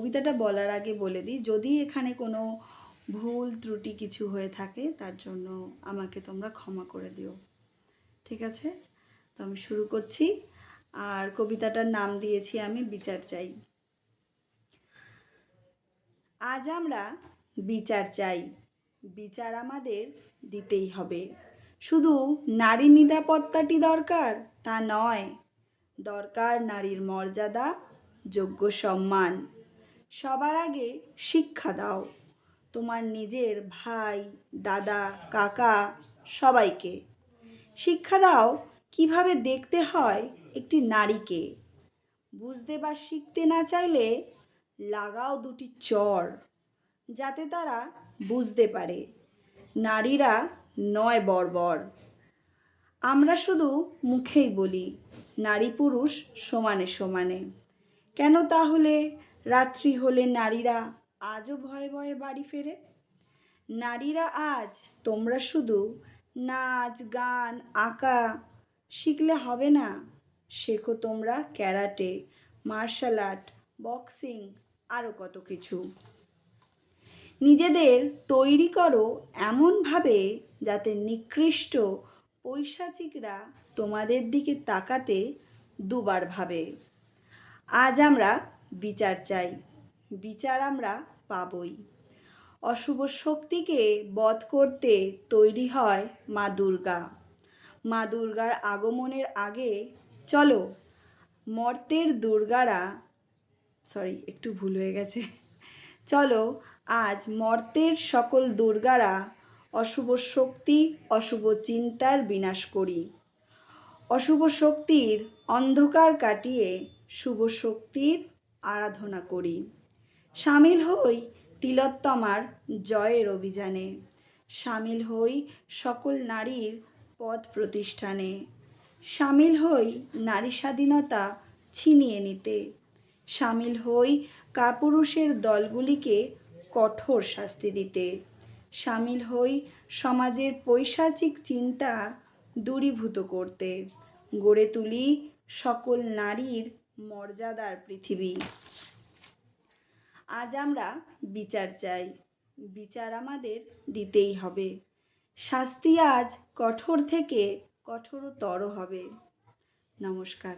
কবিতাটা বলার আগে বলে দিই, যদি এখানে কোনো ভুল, ত্রুটি কিছু হয়ে থাকে, তার জন্য আমাকে তোমরা ক্ষমা করে দিও। ঠিক আছে? তো আমি শুরু করছি। আর কবিতাটার নাম দিয়েছি আমি বিচার চাই। আজ আমরা বিচার চাই। বিচার আমাদের দিতেই হবে। শুধু নারী নিরাপত্তাটি দরকার, তা নয়। দরকার নারীর মর্যাদা, যোগ্য সম্মান। সবার আগে শিক্ষা দাও। তোমার নিজের ভাই, দাদা, কাকা সবাইকে। শিক্ষা দাও কীভাবে দেখতে হয় একটি নারীকে। বুঝতে বা শিখতে না চাইলে লাগাও দুটি চর, যাতে তারা বুঝতে পারে। নারীরা নয় বর্বর। আমরা শুধু মুখেই বলি নারী পুরুষ সমানে সমানে। কেন তাহলে রাত্রি হলে নারীরা আজও ভয়ে ভয়ে বাড়ি ফেরে। নারীরা আজ, তোমরা শুধু নাচ, গান, আঁকা শিখলে হবে না। শেখো তোমরা ক্যারাটে, মার্শাল আর্ট, বক্সিং আরও কত কিছু। নিজেদের তৈরি করো এমনভাবে যাতে নিকৃষ্ট পৈশাচিকরা তোমাদের দিকে তাকাতে দুবার ভাবে। আজ আমরা বিচার চাই। বিচার আমরা পাবই। অশুভ শক্তিকে বধ করতে তৈরি হয় মা দুর্গা। মা দুর্গার আগমনের আগে, চলো, মর্তের দুর্গারা সরি একটু ভুল হয়ে গেছে। চলো, আজ মর্তের সকল দুর্গারা অশুভ শক্তি, অশুভ চিন্তার বিনাশ করি। অশুভ শক্তির অন্ধকার কাটিয়ে শুভ শক্তির আরাধনা করি। সামিল হই তিলোত্তমার জয়ের অভিযানে। সামিল হই সকল নারীর পদ প্রতিষ্ঠানে। সামিল হই নারী স্বাধীনতা ছিনিয়ে নিতে। সামিল হই কাপুরুষের দলগুলিকে কঠোর শাস্তি দিতে। সামিল হই সমাজের পৈশাচিক চিন্তা দূরীভূত করতে। গড়ে তুলি সকল নারীর মর্যাদার পৃথিবী। আজ আমরা বিচার চাই। বিচার আমাদের দিতেই হবে। শাস্তি আজ কঠোর থেকে কঠোরতর হবে। নমস্কার।